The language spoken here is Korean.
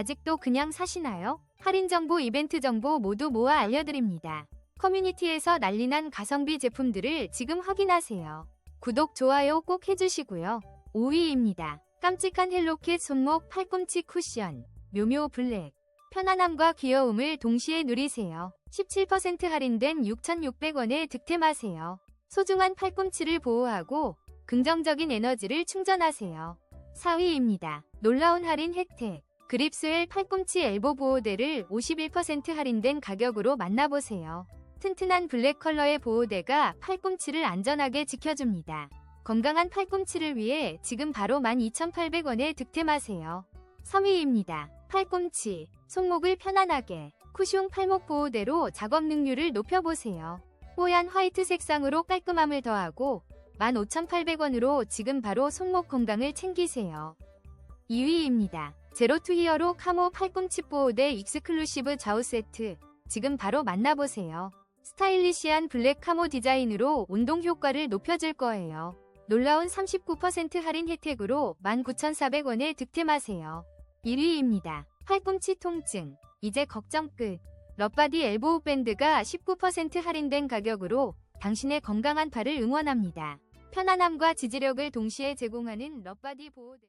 아직도 그냥 사시나요? 할인 정보, 이벤트 정보 모두 모아 알려드립니다. 커뮤니티에서 난리난 가성비 제품들을 지금 확인하세요. 구독, 좋아요 꼭 해주시고요. 5위입니다. 깜찍한 헬로kit 손목 팔꿈치 쿠션. 묘묘 블랙. 편안함과 귀여움을 동시에 누리세요. 17% 할인된 6,600원에 득템하세요. 소중한 팔꿈치를 보호하고 긍정적인 에너지를 충전하세요. 4위입니다. 놀라운 할인 혜택. 그립스웰 팔꿈치 엘보 보호대를 51% 할인된 가격으로 만나보세요. 튼튼한 블랙 컬러의 보호대가 팔꿈치를 안전하게 지켜줍니다. 건강한 팔꿈치를 위해 지금 바로 12,800원에 득템하세요. 3위입니다. 팔꿈치, 손목을 편안하게 쿠숑 팔목 보호대로 작업 능률을 높여보세요. 뽀얀 화이트 색상으로 깔끔함을 더하고 15,800원으로 지금 바로 손목 건강을 챙기세요. 2위입니다. 제로투 히어로 카모 팔꿈치 보호대 익스클루시브 좌우 세트. 지금 바로 만나보세요. 스타일리시한 블랙 카모 디자인으로 운동 효과를 높여줄 거예요. 놀라운 39% 할인 혜택으로 19,400원에 득템하세요. 1위입니다. 팔꿈치 통증. 이제 걱정 끝. 럿바디 엘보우 밴드가 19% 할인된 가격으로 당신의 건강한 팔을 응원합니다. 편안함과 지지력을 동시에 제공하는 럿바디 보호대.